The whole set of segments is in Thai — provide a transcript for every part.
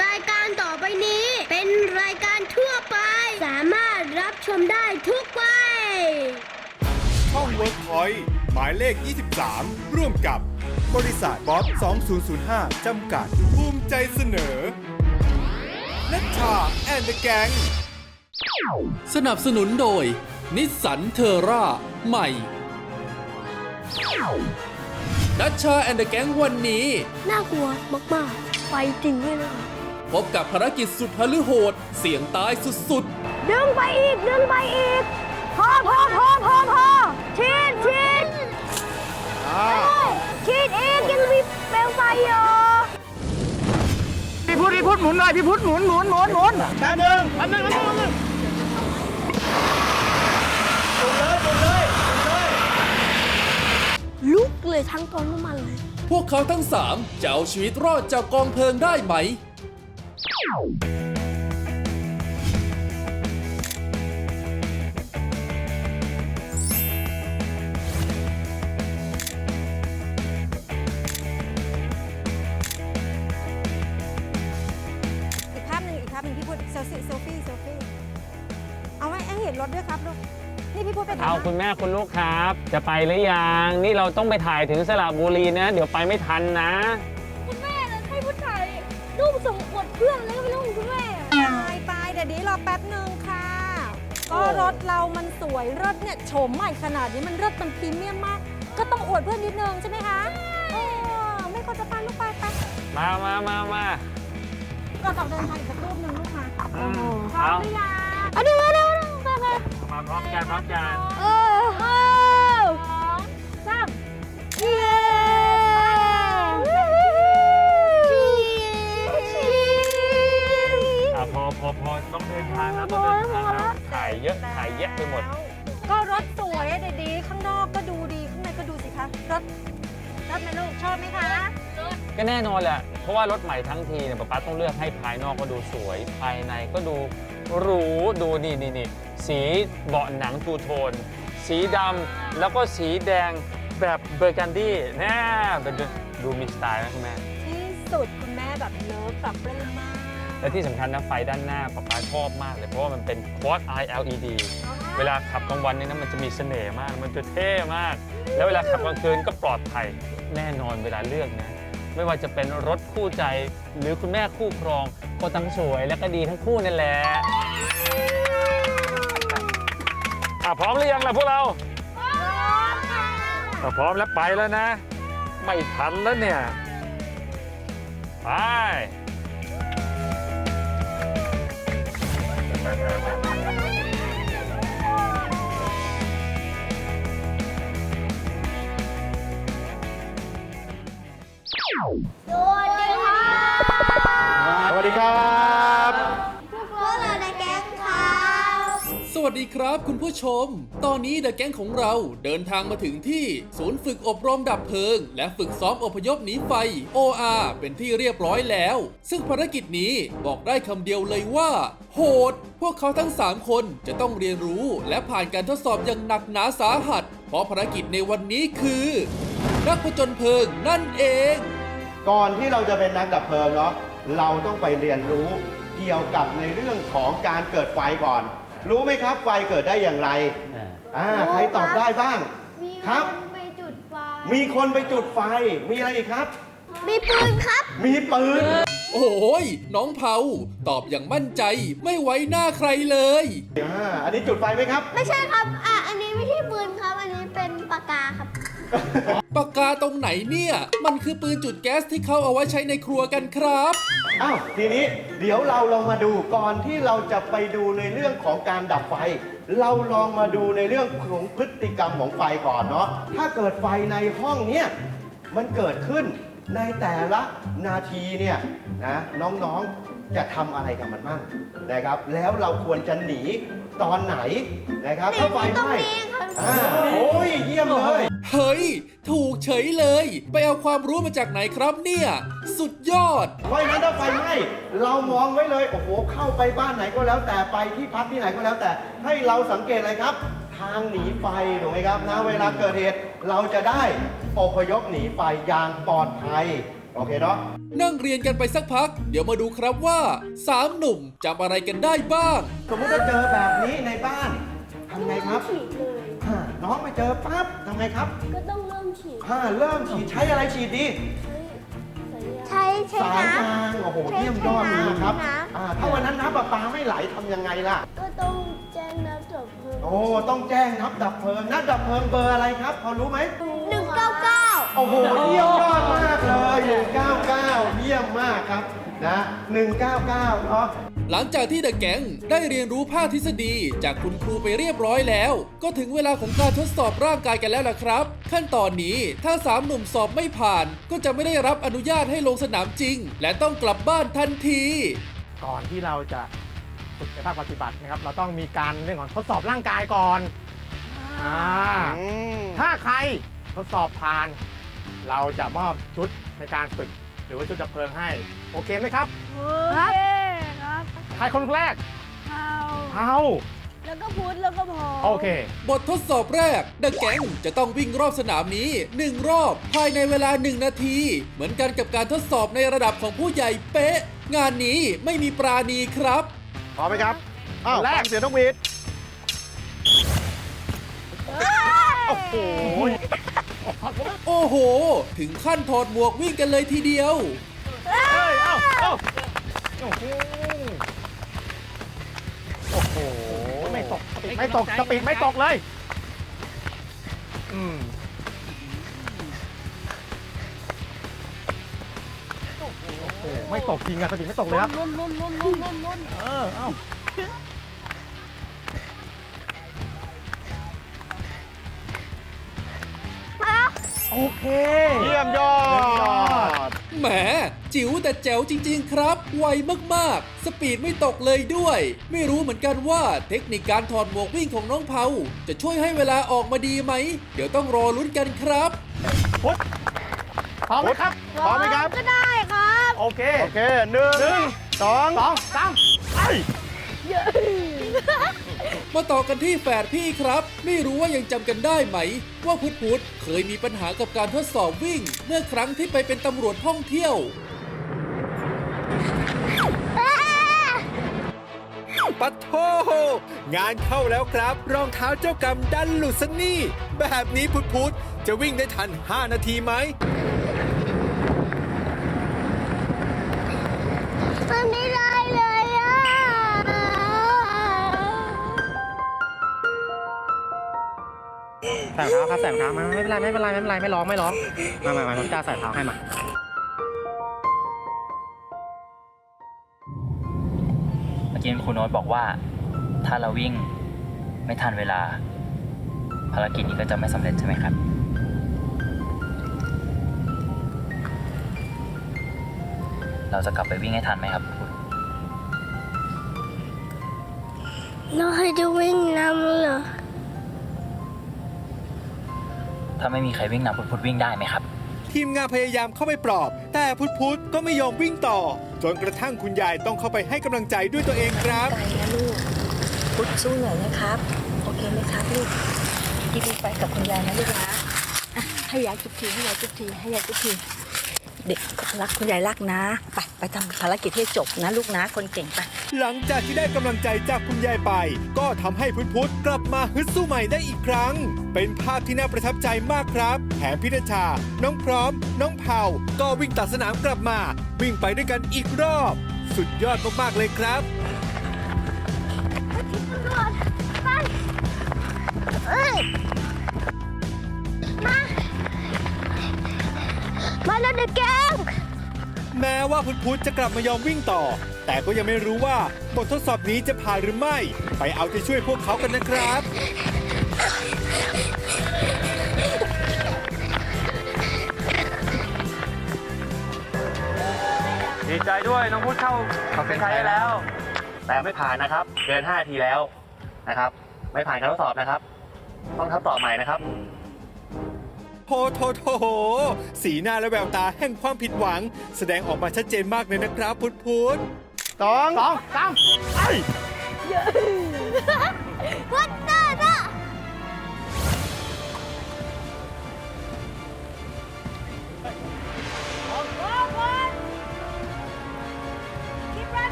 รายการต่อไปนี้เป็นรายการทั่วไป สามารถรับชมได้ทุกวัย ช่อง WorkPoint หมายเลข 23 ร่วมกับบริษัทบ๊อบ2005 จำกัด ภูมิใจเสนอนัชชาแอนเดอะแกงสนับสนุนโดย นิสสันเทอร่าใหม่ดัชชาแอนด์แก๊งวันนี้ น่ากลัวมากๆ ไปจริงด้วยนะคะ พบกับภารกิจสุดฮลือโหด เสียงตายสุดดึงไปอีก ดึงไปอีก พอพอพอพอพอฉีดฉีดฉีดอีกยังมีเปลวไฟอยู่พี่พุทธพี่พุทธหมุนหน่อยพี่พุทธหมุนหมุนหมุนหมุนแป๊บนึงแป๊บนึงแป๊บนึงแป๊บนึงลุกเลยทั้งต้นน้ำมันเลย ๆ พวกเขาทั้งสามจะเอาชีวิตรอดจากกองเพลิงได้ไหม อีกภาพหนึ่งอีกภาพหนึ่งพี่พูดเซลฟี่เซลฟี่เซลฟี่เอาไว้ให้เห็นรถด้วยครับลูกนี่พี่พูดไปทำเอาคุณแม่คุณลูกครับ จะไปหรือยัง นี่เราต้องไปถ่ายถึงสระบุรีนะ เดี๋ยวไปไม่ทันนะ ส่งกดเพื่อนแล้วก็ไม่รู้คุณแม่ไปไปเดี๋ยวนี้รอแป๊บหนึ่งค่ะ ก็รถเรามันสวยรถเนี่ยโฉมใหม่ขนาดนี้มันรถมันพรีเมียมมาก ก็ต้องอวดเพื่อนนิดนึงใช่ไหมคะเออไม่ควรจะพาลูกไปไปมามามามาก็ต้องเดินทางอีกสักรูปหนึ่งลูกมาอืมพร้อเอามหรือยังอะเดี๋ยวเดี๋ยวเดี๋ยวเดี๋ยวมาพร้อมกันพร้อมกันเออ น่นอนแหละ เพราะว่ารถใหม่ทั้งทีเนี่ยป๊าป๊าต้องเลือกให้ภายนอกก็ดูสวย ภายในก็ดูหรู ดูนี่นี่นี่สีเบาะหนังทูโทน สีดำแล้วก็สีแดงแบบเบอร์กันดี้แน่เป็นดูมีสไตล์นะคุณแม่ ที่สุดคุณแม่แบบเลิฟแบบปลื้มมากและที่สำคัญนะไฟด้านหน้าป๊าป๊าชอบมากเลย เพราะว่ามันเป็น Quad Eye LED เวลาขับกลางวันนี่นะมันจะมีเสน่ห์มาก มันจะเท่มาก แล้วเวลาขับกลางคืนก็ปลอดภัยแน่นอนเวลาเลือกนะ ไม่ว่าจะเป็นรถคู่ใจ หรือคุณแม่คู่ครองก็ทั้งสวยและก็ดีทั้งคู่นั่นแหละอะพร้อมหรือยังล่ะพวกเราอะพร้อมแล้วไปแล้วนะ ไม่ทันแล้วเนี่ย ไป ครับคุณผู้ชม ตอนนี้เดอะแก๊งของเราเดินทางมาถึงที่ศูนย์ฝึกอบรมดับเพลิง และฝึกซ้อมอพยพหนีไฟ OR เป็นที่เรียบร้อยแล้ว ซึ่งภารกิจนี้บอกได้คำเดียวเลยว่า โหด พวกเขาทั้ง 3 คนจะต้องเรียนรู้และผ่านการทดสอบอย่างหนักหนาสาหัส เพราะภารกิจในวันนี้คือ นักผจญเพลิงนั่นเอง ก่อนที่เราจะเป็นนักดับเพลิงเนาะเราต้องไปเรียนรู้เกี่ยวกับในเรื่องของการเกิดไฟก่อน รู้ไหมครับไฟเกิดได้อย่างไรอ่าใครตอบได้บ้างครับไปจุดไฟมีคนไปจุดไฟ มีอะไรอีกครับ มีปืนครับ มีปืน โอ้ยน้องเผาตอบอย่างมั่นใจไม่ไว้หน้าใครเลย อ่า อันนี้จุดไฟไหมครับ ไม่ใช่ครับ อะ อันนี้ไม่ใช่ปืนครับ อันนี้เป็นปากกาครับ ปากกาตรงไหนเนี่ย มันคือปืนจุดแก๊สที่เขาเอาไว้ใช้ในครัวกันครับ อ้าวทีนี้เดี๋ยวเราลองมาดูก่อนที่เราจะไปดูในเรื่องของการดับไฟ เราลองมาดูในเรื่องของพฤติกรรมของไฟก่อนเนาะถ้าเกิดไฟในห้องเนี้ยมันเกิดขึ้นในแต่ละนาทีเนี่ยนะน้องๆจะทำอะไรกับมันบ้างนะครับ แล้วเราควรจะหนีตอนไหนนะครับถ้าไฟไหม้ตรงนี้ครับอ่าโอ้ยเยี่ยมเลย เฮ้ย ถูกเฉยเลย ไปเอาความรู้มาจากไหนครับเนี่ย สุดยอด เพราะฉะนั้นถ้าไฟไหม้เรามองไว้เลยโอ้โหเข้าไปบ้านไหนก็แล้วแต่ไปที่พักที่ไหนก็แล้วแต่ ให้เราสังเกตอะไรครับ ทางหนีไฟถูกไหมครับนะเวลาเกิดเหตุเราจะได้อพยพหนีไฟอย่างปลอดภัยโอเคเนาะนั่งเรียนกันไปสักพัก เดี๋ยวมาดูครับว่าสามหนุ่มจำอะไรกันได้บ้าง สมมติว่าเจอแบบนี้ในบ้านทำไงครับ ฉีดเลยอ่า น้องไปเจอปั๊บทำไงครับก็ต้องเริ่มฉีดอ่าเริ่มฉีดใช้อะไรฉีดดี ใช้ใช้สายน้ ยางโอ้โหใช้เยี่ยมยอดเลยครับใช้น้ำอ่าถ้าวันนั้นน้ำประปาไม่ไหลทำยังไงล่ะำก็ต้องแจ้งน้ำดับเพลิงโอ้ต้องแจ้งนับดับเพลิงนับดับเพลิงเบอร์อะไรครับ พอรู้ไหม หนึ่งเก้าเก้าโอ้โหเยี่ยมยอดมากเลย 199 เยี่ยมมากครับนะ 199เนาะ หลังจากที่เดอะแก๊งได้เรียนรู้ภาคทฤษฎีจากคุณครูไปเรียบร้อยแล้ว ก็ถึงเวลาของการทดสอบร่างกายกันแล้วล่ะครับ ขั้นตอนนี้ถ้าสามหนุ่มสอบไม่ผ่าน ก็จะไม่ได้รับอนุญาตให้ลงสนามจริง และต้องกลับบ้านทันที ก่อนที่เราจะฝึกในภาคปฏิบัตินะครับ เราต้องมีการเรื่องของทดสอบร่างกายก่อนอ่าถ้าใครทดสอบผ่าน เราจะมอบชุดในการฝึก หรือว่าชุดดับเพลิงให้ โอเคไหมครับโอเคครับใครคนแรกเอาเอาแล้วก็พุทธแล้วก็พอโอเค บททดสอบแรกเดอะแก๊งจะต้องวิ่งรอบสนามนี้ 1 รอบภายในเวลา 1 นาที เหมือนกันกับการทดสอบในระดับของผู้ใหญ่เป๊ะ งานนี้ไม่มีปราณีครับ พร้อมไหมครับ อ้าวแรก ฟังเสียงน้องวีดโอ้โหโอ้โห ถึงขั้นถอดหมวกวิ่งกันเลยทีเดียวเอ้ยเอ้าเอ้าโอ้โห ไม่ตกสปีดไม่ตกสปีดไม่ตกเลยอืมโอ้โหไม่ตกจริงอะสปีดไม่ตกเลยครับลุ้นลุ้นลุ้นลุ้นลุ้นลุ้นเออเอ้าโอเค เยี่ยมยอด แหม จิ๋วแต่แจ๋วจริง ๆ ครับ ไวมากๆ สปีดไม่ตกเลยด้วย ไม่รู้เหมือนกันว่าเทคนิคการถอดหมวกวิ่งของน้องเผาจะช่วยให้เวลาออกมาดีไหม เดี๋ยวต้องรอลุ้นกันครับ พร้อมไหมครับ พร้อมไหมครับ ก็ได้ครับ โอเค โอเคหนึ่งหนึ่งสองสองสามไปมาต่อกันที่แฝดพี่ครับ ไม่รู้ว่ายังจำกันได้ไหม ว่าพุทธพุทธเคยมีปัญหากับการทดสอบวิ่ง เมื่อครั้งที่ไปเป็นตำรวจท่องเที่ยว ปัดโทงานเข้าแล้วครับ รองเท้าเจ้ากรรมดันหลุดซะนี่ แบบนี้พุทธพุทธจะวิ่งได้ทัน 5 นาทีไหมมันไม่ได้เลยอะใส่รองเท้าครับใส่รองเท้ามาไม่เป็นไรไม่เป็นไรไม่เป็นไรไม่ร้องไม่ร้องมามามาผมจ้าใส่รองเท้าให้มา กี้คุณโน้ตบอกว่า ถ้าเราวิ่งไม่ทันเวลา ภารกิจนี้ก็จะไม่สำเร็จใช่ไหมครับ เราจะกลับไปวิ่งให้ทันไหมครับคุณเราให้จะวิ่งน้ำเหรอ ถ้าไม่มีใครวิ่งนำพุทธพุทธวิ่งได้ไหมครับ ทีมงานพยายามเข้าไปปลอบ แต่พุทธพุทธก็ไม่ยอมวิ่งต่อ จนกระทั่งคุณยายต้องเข้าไปให้กำลังใจด้วยตัวเองครับใจนะลูกพุทธสู้หน่อยนะครับ โอเคไหมครับลูกดีๆไปกับคุณยายนะลูกนะอะให้ยายจุกทีให้ยายจุกทีให้ยายจุกที เด็กรักคุณยายรักนะ ไปไปทำภารกิจให้จบนะลูกนะคนเก่งไป หลังจากที่ได้กำลังใจจากคุณยายไป ก็ทำให้พุทธพุทธกลับมาฮึดสู้ใหม่ได้อีกครั้ง เป็นภาพที่น่าประทับใจมากครับ แถมพิธชา น้องพร้อม น้องเผาก็วิ่งตัดสนามกลับมา วิ่งไปด้วยกันอีกรอบ สุดยอดมากๆเลยครับ มาแล้วเด็กแกงแม้ว่าพุทธพุทธจะกลับมายอมวิ่งต่อ แต่ก็ยังไม่รู้ว่าบททดสอบนี้จะผ่านหรือไม่ ไปเอาใจช่วยพวกเขากันนะครับ ดีใจด้วยน้องพุทธเข้าเขาเป็นไทยแล้ว แต่ไม่ผ่านนะครับเกิน5นาทีแล้วนะครับ ไม่ผ่านการทดสอบนะครับ ต้องทดสอบใหม่นะครับ โทโทโทโหสีหน้าและแววตาแห่งความผิดหวัง แสดงออกมาชัดเจนมากเลยนะครับพุทธพุทธสองสองสามไปวัน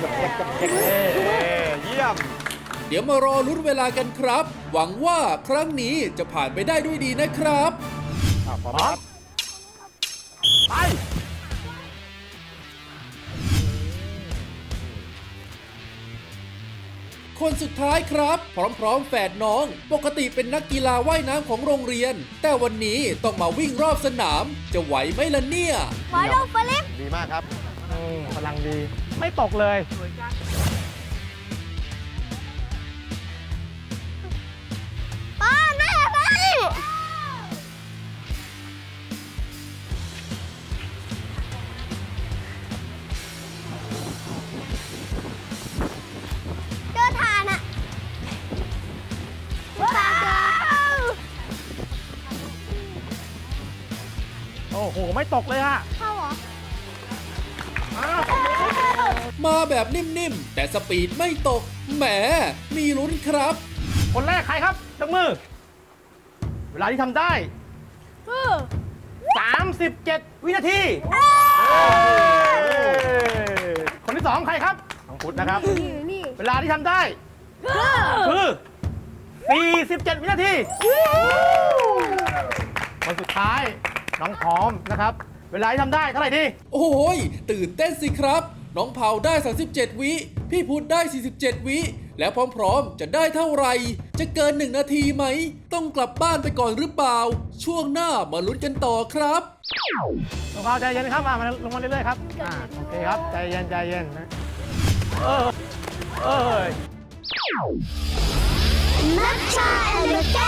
เท่เยี่ยม เดี๋ยวมารอลุ้นเวลากันครับ หวังว่าครั้งนี้จะผ่านไปได้ด้วยดีนะครับ อะพร้อมครับไปคนสุดท้ายครับ พร้อมๆ แฝดน้อง ปกติเป็นนักกีฬาว่ายน้ำของโรงเรียน แต่วันนี้ต้องมาวิ่งรอบสนาม จะไหวไหมล่ะเนี่ย หมอลงฟลิป ดีมากครับอืมพลังดี ไม่ตกเลยป้าแม่ไปเจอทานอะว้าวโอ้โห ไม่ตกเลยฮะ มาแบบนิ่มๆ แต่สปีดไม่ตก แหม มีลุ้นครับ คนแรกใครครับยกมือ เวลาที่ทำได้37 วินาที คนที่สองใครครับน้องพุทธนะครับ นี่นี่เวลาที่ทำได้คือ 47 วินาที คนสุดท้ายน้องพร้อมนะครับ เวลาที่ทำได้เท่าไหร่ดี โอ้ยตื่นเต้นสิครับ น้องเผาได้ 37 วิ พี่พุธได้ 47 วิ แล้วพร้อมๆ จะได้เท่าไหร่ จะเกิน 1 นาทีไหม ต้องกลับบ้านไปก่อนหรือเปล่า ช่วงหน้ามาลุ้นกันต่อครับลงเขาใจเย็นครับมามาลงมาเรื่อยๆครับอ่าโอเคครับ ใจเย็นใจเย็นนะเออเออนัชชาแอนด์แก